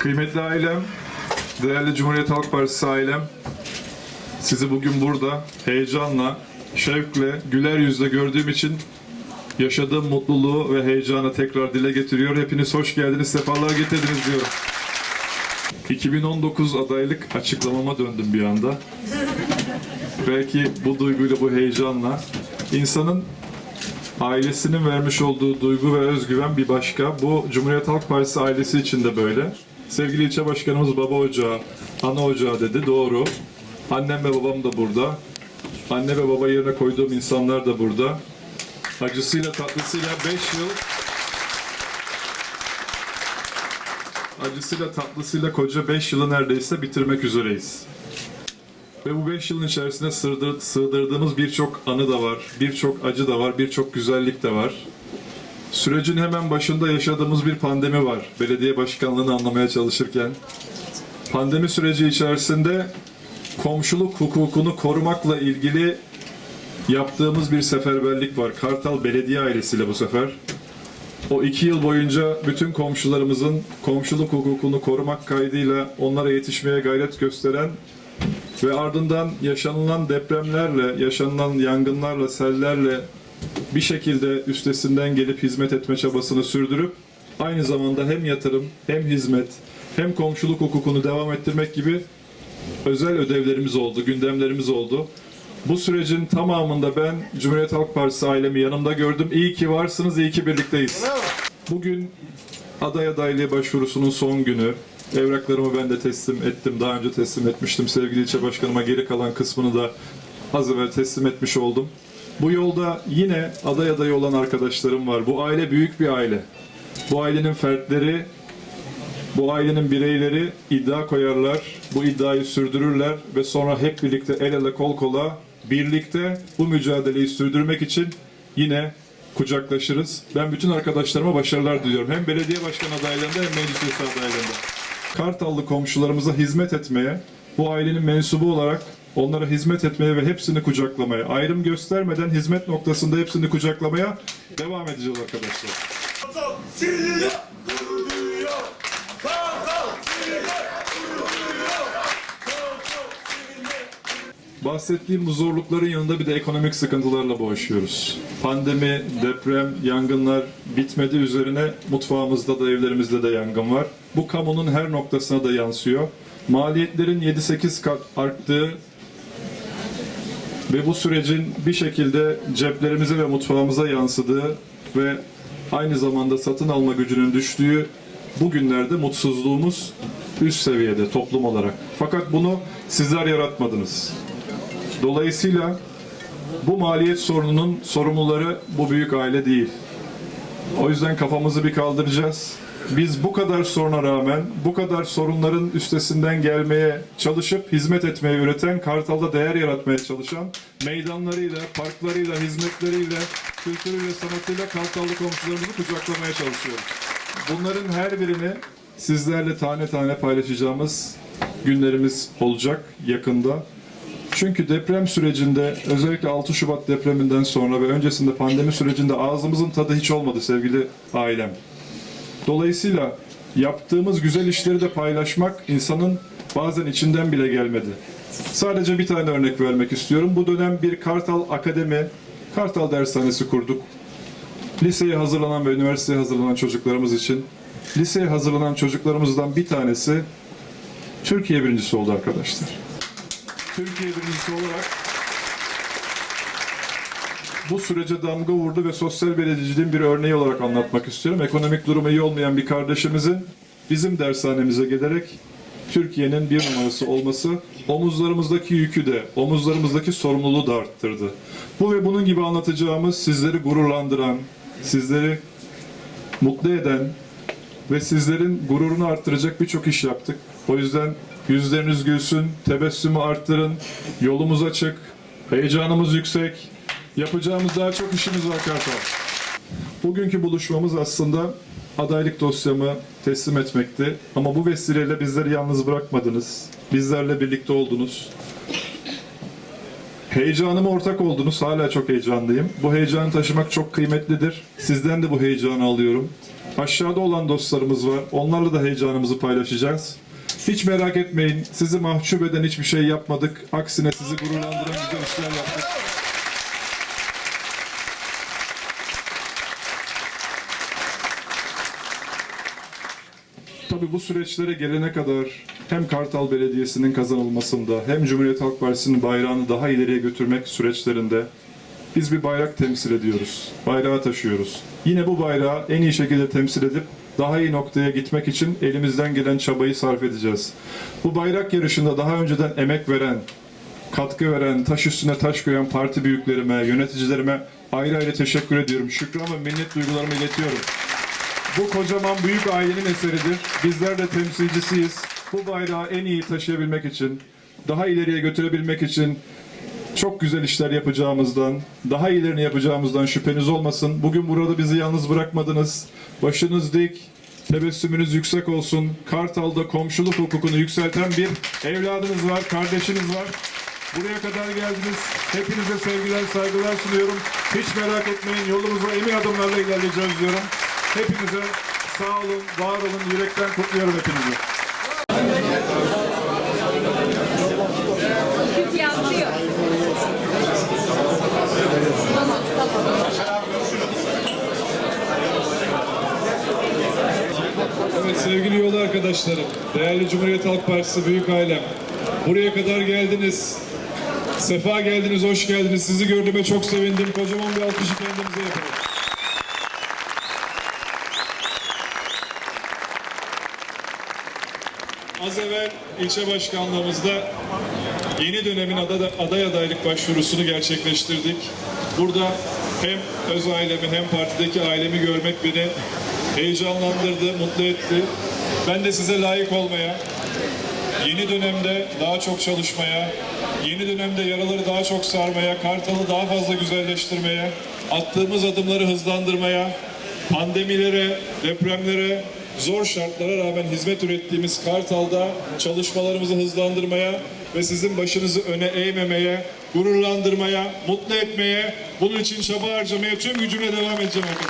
Kıymetli ailem, değerli Cumhuriyet Halk Partisi ailem, sizi bugün burada heyecanla, şevkle, güler yüzle gördüğüm için yaşadığım mutluluğu ve heyecanı tekrar dile getiriyor. Hepiniz hoş geldiniz, sefalar getirdiniz diyorum. 2019 adaylık açıklamama döndüm bir anda. Belki bu duyguyla, bu heyecanla insanın ailesinin vermiş olduğu duygu ve özgüven bir başka. Bu Cumhuriyet Halk Partisi ailesi için de böyle. Sevgili ilçe başkanımız baba ocağı, ana ocağı dedi. Doğru. Annem ve babam da burada. Anne ve baba yerine koyduğum insanlar da burada. Acısıyla tatlısıyla 5 yıl acısıyla tatlısıyla koca 5 yılı neredeyse bitirmek üzereyiz. Ve bu 5 yılın içerisinde sığdır, sığdırdığımız birçok anı da var, birçok acı da var, birçok güzellik de var. Sürecin hemen başında yaşadığımız bir pandemi var. Belediye başkanlığını anlamaya çalışırken. Pandemi süreci içerisinde komşuluk hukukunu korumakla ilgili yaptığımız bir seferberlik var. Kartal Belediye ailesiyle bu sefer. O iki yıl boyunca bütün komşularımızın komşuluk hukukunu korumak kaydıyla onlara yetişmeye gayret gösteren ve ardından yaşanılan depremlerle, yaşanılan yangınlarla, sellerle bir şekilde üstesinden gelip hizmet etme çabasını sürdürüp aynı zamanda hem yatırım, hem hizmet, hem komşuluk hukukunu devam ettirmek gibi özel ödevlerimiz oldu, gündemlerimiz oldu. Bu sürecin tamamında ben Cumhuriyet Halk Partisi ailemi yanımda gördüm. İyi ki varsınız, iyi ki birlikteyiz. Bugün aday adaylığı başvurusunun son günü. Evraklarımı ben de teslim ettim. Daha önce teslim etmiştim. Sevgili ilçe başkanıma geri kalan kısmını da az evvel teslim etmiş oldum. Bu yolda yine aday adayı olan arkadaşlarım var. Bu aile büyük bir aile. Bu ailenin fertleri, bu ailenin bireyleri iddia koyarlar, bu iddiayı sürdürürler ve sonra hep birlikte el ele kol kola birlikte bu mücadeleyi sürdürmek için yine kucaklaşırız. Ben bütün arkadaşlarıma başarılar diliyorum. Hem belediye başkan adaylarında hem meclis üyesi adaylarında. Kartallı komşularımıza hizmet etmeye, bu ailenin mensubu olarak onlara hizmet etmeye ve hepsini kucaklamaya, ayrım göstermeden hizmet noktasında hepsini kucaklamaya devam edeceğiz arkadaşlar. Bahsettiğim bu zorlukların yanında bir de ekonomik sıkıntılarla boğuşuyoruz. Pandemi, deprem, yangınlar bitmedi üzerine mutfağımızda da evlerimizde de yangın var. Bu kamunun her noktasına da yansıyor. Maliyetlerin 7-8 kat arttığı ve bu sürecin bir şekilde ceplerimize ve mutfağımıza yansıdığı ve aynı zamanda satın alma gücünün düştüğü bu günlerde mutsuzluğumuz üst seviyede toplum olarak. Fakat bunu sizler yaratmadınız. Dolayısıyla bu maliyet sorununun sorumluları bu büyük aile değil. O yüzden kafamızı bir kaldıracağız. Biz bu kadar soruna rağmen, bu kadar sorunların üstesinden gelmeye çalışıp hizmet etmeye üreten, Kartal'da değer yaratmaya çalışan meydanlarıyla, parklarıyla, hizmetleriyle, kültürüyle, sanatıyla Kartallı komşularımızı kucaklamaya çalışıyoruz. Bunların her birini sizlerle tane tane paylaşacağımız günlerimiz olacak yakında. Çünkü deprem sürecinde özellikle 6 Şubat depreminden sonra ve öncesinde pandemi sürecinde ağzımızın tadı hiç olmadı sevgili ailem. Dolayısıyla yaptığımız güzel işleri de paylaşmak insanın bazen içinden bile gelmedi. Sadece bir tane örnek vermek istiyorum. Bu dönem bir Kartal Akademi, Kartal Dershanesi kurduk. Liseye hazırlanan ve üniversiteye hazırlanan çocuklarımız için. Liseye hazırlanan çocuklarımızdan bir tanesi Türkiye birincisi oldu arkadaşlar. Türkiye birincisi olarak bu sürece damga vurdu ve sosyal belediyeciliğin bir örneği olarak anlatmak istiyorum. Ekonomik durumu iyi olmayan bir kardeşimizin bizim dershanemize gelerek Türkiye'nin bir numarası olması omuzlarımızdaki yükü de, omuzlarımızdaki sorumluluğu da arttırdı. Bu ve bunun gibi anlatacağımız sizleri gururlandıran, sizleri mutlu eden ve sizlerin gururunu arttıracak birçok iş yaptık. O yüzden yüzleriniz gülsün, tebessümü arttırın, yolumuz açık, heyecanımız yüksek, yapacağımız daha çok işimiz var Kartal. Bugünkü buluşmamız aslında adaylık dosyamı teslim etmekti. Ama bu vesileyle bizleri yalnız bırakmadınız. Bizlerle birlikte oldunuz. Heyecanıma ortak oldunuz. Hala çok heyecanlıyım. Bu heyecanı taşımak çok kıymetlidir. Sizden de bu heyecanı alıyorum. Aşağıda olan dostlarımız var. Onlarla da heyecanımızı paylaşacağız. Hiç merak etmeyin. Sizi mahcup eden hiçbir şey yapmadık. Aksine sizi gururlandıran güzel işler yaptık. Tabii bu süreçlere gelene kadar hem Kartal Belediyesi'nin kazanılmasında hem Cumhuriyet Halk Partisi'nin bayrağını daha ileriye götürmek süreçlerinde biz bir bayrak temsil ediyoruz. Bayrağı taşıyoruz. Yine bu bayrağı en iyi şekilde temsil edip daha iyi noktaya gitmek için elimizden gelen çabayı sarf edeceğiz. Bu bayrak yarışında daha önceden emek veren, katkı veren, taş üstüne taş koyan parti büyüklerime, yöneticilerime ayrı ayrı teşekkür ediyorum. Şükran ve minnet duygularımı iletiyorum. Bu kocaman büyük ailenin eseridir. Bizler de temsilcisiyiz. Bu bayrağı en iyi taşıyabilmek için, daha ileriye götürebilmek için çok güzel işler yapacağımızdan, daha iyilerini yapacağımızdan şüpheniz olmasın. Bugün burada bizi yalnız bırakmadınız. Başınız dik, tebessümünüz yüksek olsun. Kartal'da komşuluk hukukunu yükselten bir evladınız var, kardeşiniz var. Buraya kadar geldiniz. Hepinize sevgiler, saygılar sunuyorum. Hiç merak etmeyin. Yolumuza emin adımlarla ilerleyeceğiz diyorum. Hepinize sağ olun, var olun. Yürekten kutluyorum hepinizi. Evet sevgili yol arkadaşlarım, değerli Cumhuriyet Halk Partisi büyük ailem. Buraya kadar geldiniz. Sefa geldiniz, hoş geldiniz. Sizi gördüğüme çok sevindim. Kocaman bir alkışı kendimize yapalım. Az evvel ilçe başkanlığımızda yeni dönemin aday, aday adaylık başvurusunu gerçekleştirdik. Burada hem öz ailemi hem partideki ailemi görmek beni heyecanlandırdı, mutlu etti. Ben de size layık olmaya, yeni dönemde daha çok çalışmaya, yeni dönemde yaraları daha çok sarmaya, Kartal'ı daha fazla güzelleştirmeye, attığımız adımları hızlandırmaya, pandemilere, depremlere, zor şartlara rağmen hizmet ürettiğimiz Kartal'da çalışmalarımızı hızlandırmaya ve sizin başınızı öne eğmemeye, gururlandırmaya, mutlu etmeye, bunun için çaba harcamaya tüm gücümle devam edeceğim arkadaşlar.